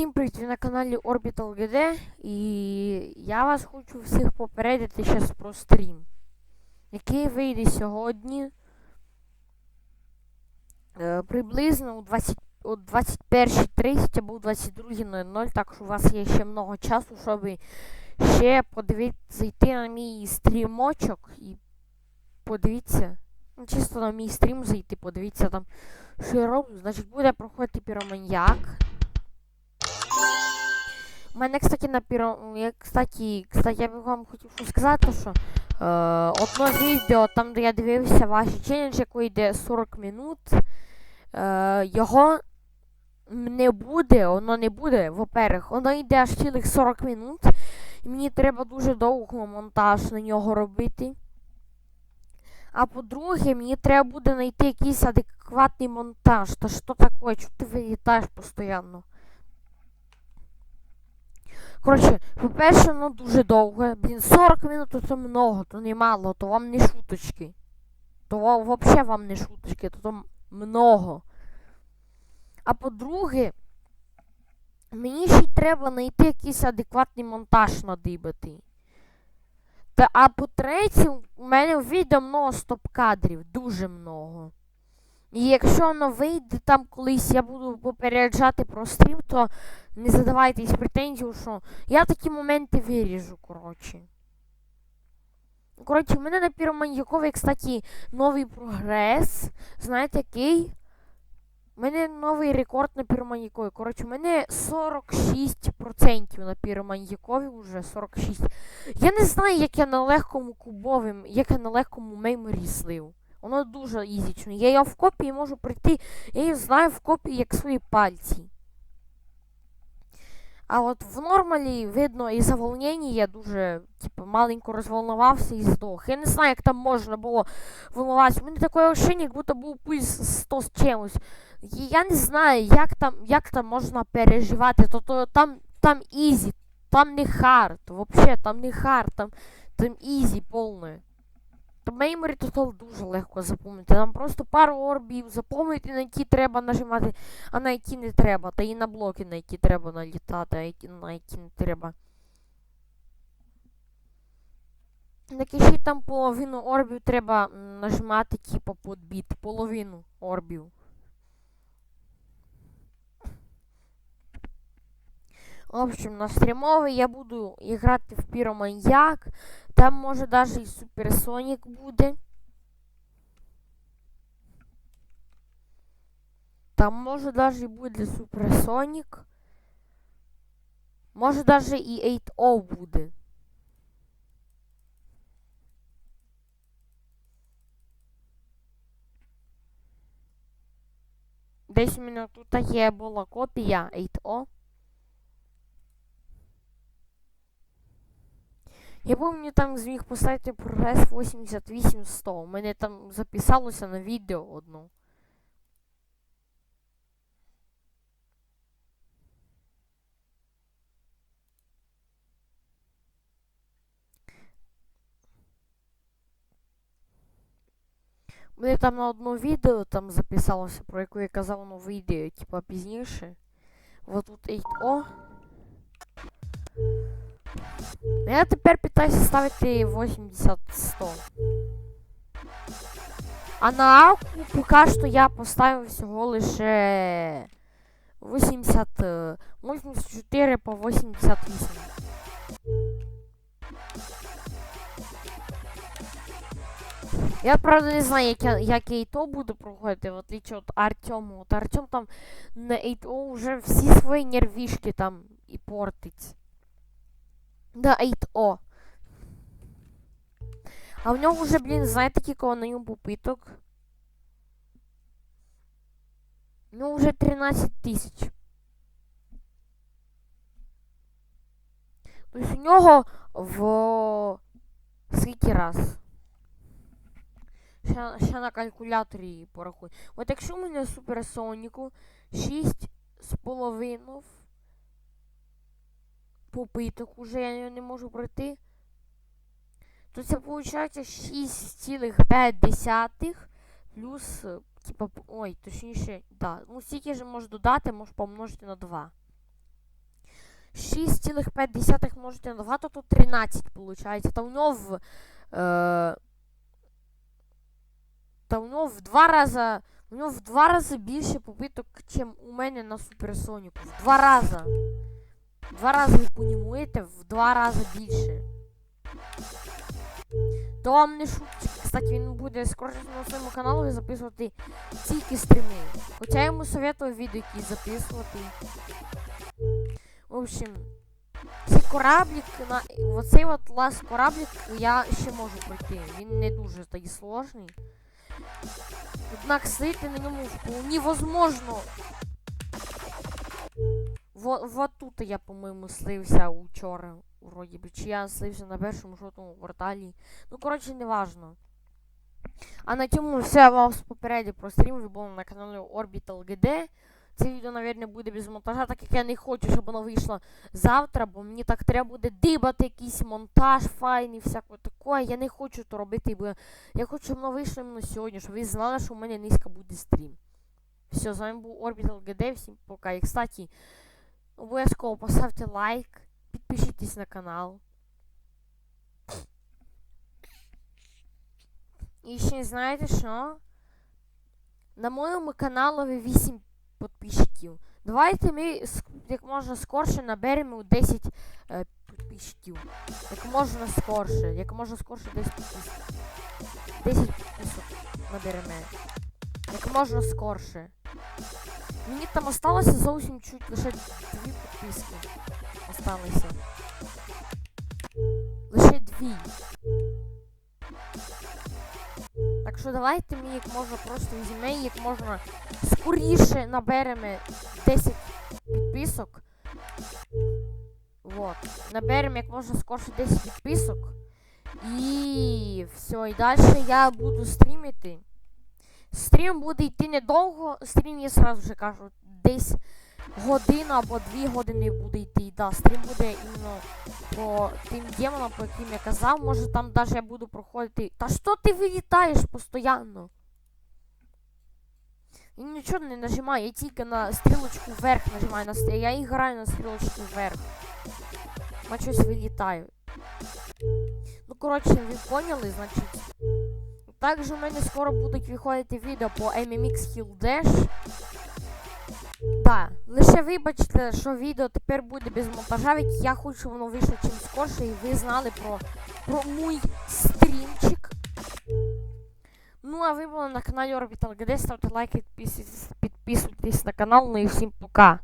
Всім привіт, ви на каналі Orbital GD і я вас хочу всіх попередити зараз про стрім, який вийде сьогодні е, приблизно у 20, о 21.30 або у 22.00, так що у вас є ще много часу, щоб ще подивитися, зайти на мій стрімочок і подивіться. Ну, чисто на мій стрім зайти, подивіться там, що я роблю. Значить, буде проходити піроманьяк. У мене, кстати, на піро... Я, кстати, кстати, я би вам хотів сказати, що е, одно відео, там, де я дивився ваші челендж, який йде 40 минут, е, його не буде, воно не буде, во-первых, воно йде аж цілих 40 минут, і мені треба дуже довго монтаж на нього робити. А по-друге, мені треба буде знайти якийсь адекватний монтаж. Та що таке? Чого ти вилітаєш постійно? Коротше, по-перше, ну дуже довго. Блін, 40 минут то много, то не мало, то вам не шуточки. То взагалі вам не шуточки, то там много. А по-друге, мені ще й треба знайти якийсь адекватний монтаж надибати. Та, а по-третє, у мене відео много стоп-кадрів, дуже много. І якщо воно вийде там колись, я буду попереджати про стрім, то не задавайтесь претензію, що я такі моменти виріжу, коротше. Коротше, у мене на піроманьякові, кстати, новий прогрес. Знаєте який? У мене новий рекорд на піроманьякові. Коротше, у мене 46% на піроманьякові вже 46. Я не знаю, як я на легкому кубовим, як я на легкому мейморі слив. Воно дуже ізічно. Я його в копії можу прийти, я її знаю в копії як свої пальці. А от в нормалі, видно, із-за волнення я дуже, типу, маленько розволнувався і здох. Я не знаю, як там можна було волноватися. У мене таке ощущення, як будто був пульс 100 з чимось. І я не знаю, як там, як там можна переживати. То, то там, там ізі, там не хард. Вообще, там не хард, там, там ізі повне. Та мейморі тут дуже легко запомнити. Там просто пару орбів запомнити, на які треба нажимати, а на які не треба. Та і на блоки, на які треба налітати, а які, на які не треба. На і там половину орбів треба нажимати, типу, подбіт. Половину орбів. В общем, на стрімовий я буду грати в піроманьяк. Там може навіть і Суперсонік буде. Там може навіть і буде Суперсонік. Може навіть і 8O буде. Десь у мене тут є була копія 8O. Я помню, там зміг поставити прогрес 88-100. У мене там записалося на відео одно. У мене там на одно відео там записалося, про яке я казав, воно вийде, типа пізніше. Вот тут 8O. Я тепер питаюся ставити 80-100. А на арку поки що я поставив всього лише 80, е, 84 по 88. Я правда не знаю, як я, як я і буду проходити, в отличие від Артему. От Артем там на 8 вже всі свої нервішки там і портить. Да, 8O. А в нього вже, блін, знаєте, кілько на ньому попиток? Ну, вже 13 тисяч. Тобто у нього в скільки раз? Ще, ще на калькуляторі порахуй. От якщо у мене суперсоніку 6 з попиток уже я не можу пройти. То це виходить 6,5 плюс, типа, ой, точніше, да. Ну, стільки ж можеш додати, можеш помножити на 2. 6,5 множити на 2, то тут 13 виходить. Та нього в. Е, та нього в два рази. У нього в два рази більше попиток, чим у мене на суперсоніку. В два рази. Два рази ви понімуєте, в два рази більше. То вам не шутки. Кстати, він буде скоро на своєму каналі записувати тільки стріми. Хоча я йому советую відео якісь записувати. В общем, цей кораблик, на... оцей от лас кораблик я ще можу пройти. Він не дуже такий сложний. Однак сидіти на ньому вполне возможно. Вот, тут я, по-моєму, слився учора. Вроді би, чи я слився на першому жовтому кварталі. Ну, коротше, не важно. А на цьому все я вас попередив про стрім. Ви були на каналі Orbital GD. Це відео, мабуть, буде без монтажа, так як я не хочу, щоб воно вийшло завтра, бо мені так треба буде дибати якийсь монтаж файний, всяке таке. Я не хочу то робити, бо я хочу, щоб воно вийшло іменно сьогодні, щоб ви знали, що у мене низько буде стрім. Все, з вами був Orbital GD, всім пока. І, кстати, обов'язково поставте лайк, підпишіться на канал. І ще знаєте що? На моєму каналі 8 підписчиків. Давайте ми як можна скорше наберемо 10 е, підписчиків. Як можна скорше. Як можна скорше 10 підписок. 10 підписок наберемо. Як можна скорше. Мені там осталося зовсім чуть лише дві підписки. Осталося. Лише дві. Так що давайте ми як можна просто візьмемо, і як можна скоріше наберемо 10 підписок. Вот. Наберемо як можна скорше 10 підписок. І все, і далі я буду стрімити. Стрім буде йти недовго, стрім я сразу же кажу, десь година або дві години буде йти. Да, стрім буде іменно по тим демонам, по яким я казав. Може там навіть я буду проходити. Та що ти вилітаєш постійно? Я нічого не нажимаю, я тільки на стрілочку вверх нажимаю. На стрі... Я і граю на стрілочку вверх. А щось вилітаю. Ну, коротше, ви поняли, значить. Також у мене скоро будуть виходити відео по MMX Hill Dash. Да, лише вибачте, що відео тепер буде без монтажа, ведь я хочу, воно вийшло чим скорше, і ви знали про, про мій стрімчик. Ну, а ви були на каналі Orbital GD, ставте лайки, підписуйтесь, підписуйтесь на канал, ну і всім пока.